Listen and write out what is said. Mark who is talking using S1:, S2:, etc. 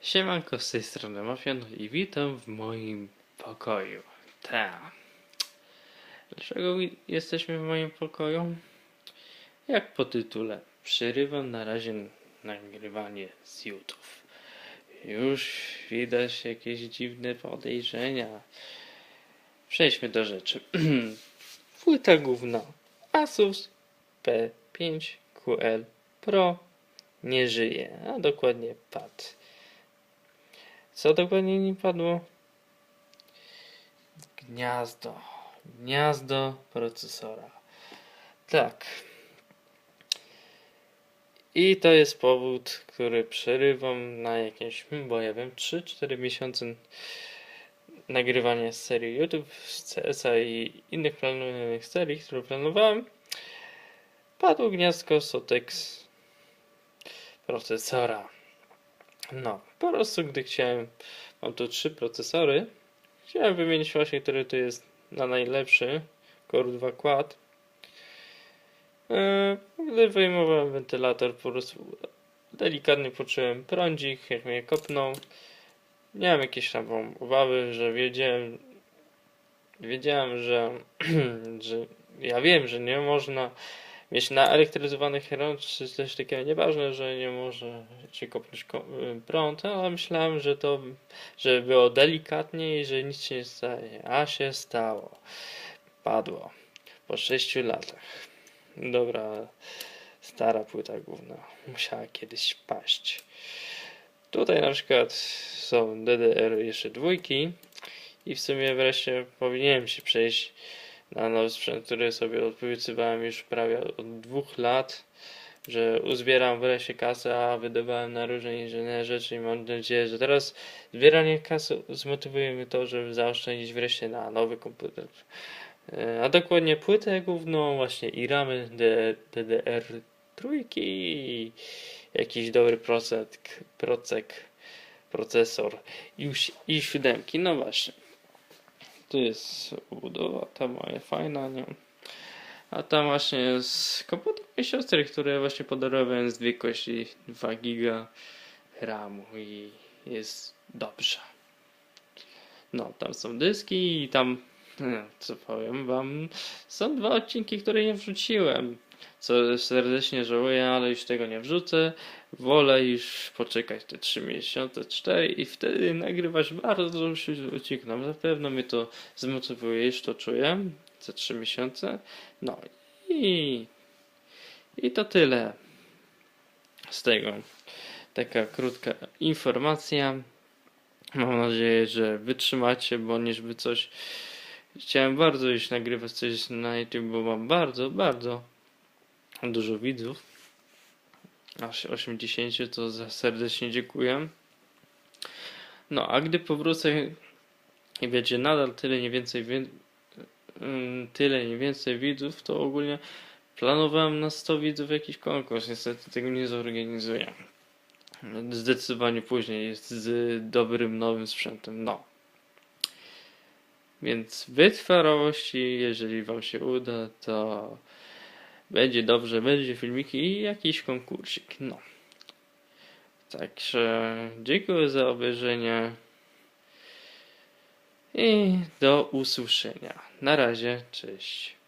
S1: Siemanko, z tej strony Mafian i witam w moim pokoju. Ta. Dlaczego jesteśmy w moim pokoju? Jak po tytule, przerywam na razie nagrywanie z YouTube. Już widać jakieś dziwne podejrzenia. Przejdźmy do rzeczy. Płyta główna Asus P5QL Pro nie żyje, a dokładnie padł. Co dokładnie nie padło? Gniazdo. Gniazdo procesora. Tak. I to jest powód, który przerywam na jakieś, hmm, bo ja wiem, 3-4 miesiące nagrywania serii YouTube, z CS-a i innych planowanych serii, które planowałem. Padło gniazdko Sotex procesora. No, po prostu gdy chciałem, mam tu trzy procesory, chciałem wymienić właśnie, który tu jest na najlepszy, Core 2 Quad. Eee, Gdy wyjmowałem wentylator, po prostu delikatnie poczułem prądzik, jak mnie kopnął. Miałem jakieś tam obawy, że wiedziałem, wiedziałem, że, że ja wiem, że nie można mieć naelektryzowanych rąk, czy coś takiego, nieważne, że nie może się kopnąć ko- y, prąd, ale myślałem, że to, że było delikatnie i że nic się nie staje, a się stało. Padło. Po 6 latach. Dobra, stara płyta główna. Musiała kiedyś paść. Tutaj na przykład są DDR jeszcze dwójki i w sumie wreszcie powinienem się przejść na nowy sprzęt, który sobie odpowiedziałem już prawie od dwóch lat, że uzbieram wreszcie kasę, a wydawałem na różne inne rzeczy i mam nadzieję, że teraz zbieranie kasy zmotywuje mnie to, żeby zaoszczędzić wreszcie na nowy komputer. E, A dokładnie płytę główną, właśnie i ramy DDR trójki jakiś dobry procek, procek, procesor i, i siódemki, no właśnie. Tu jest budowa, ta moja fajna, nie? A tam właśnie jest komputer mojej siostry, które właśnie podarowałem z dwie kości 2 giga RAMu i jest dobrze. No, tam są dyski i tam, co powiem wam, są dwa odcinki, które nie wrzuciłem. Co serdecznie żałuję, ale już tego nie wrzucę. Wolę już poczekać te 3 miesiące, 4 i wtedy nagrywać bardzo dużo odcinków. Na pewno mnie to zmotywuje, już to czuję. Za 3 miesiące. No i, i to tyle z tego. Taka krótka informacja. Mam nadzieję, że wytrzymacie, bo niżby coś. Chciałem bardzo już nagrywać coś na YouTube, bo mam bardzo, bardzo dużo widzów. Aż 80 to za serdecznie dziękuję. No, a gdy powrócę i będzie nadal tyle, nie więcej, mm, tyle, nie więcej widzów, to ogólnie planowałem na 100 widzów jakiś konkurs. Niestety tego nie zorganizuję. Zdecydowanie później jest z dobrym nowym sprzętem. No. Więc wytrwałości, jeżeli Wam się uda, to będzie dobrze, będzie filmiki i jakiś konkursik. No. Także dziękuję za obejrzenie i do usłyszenia. Na razie, cześć.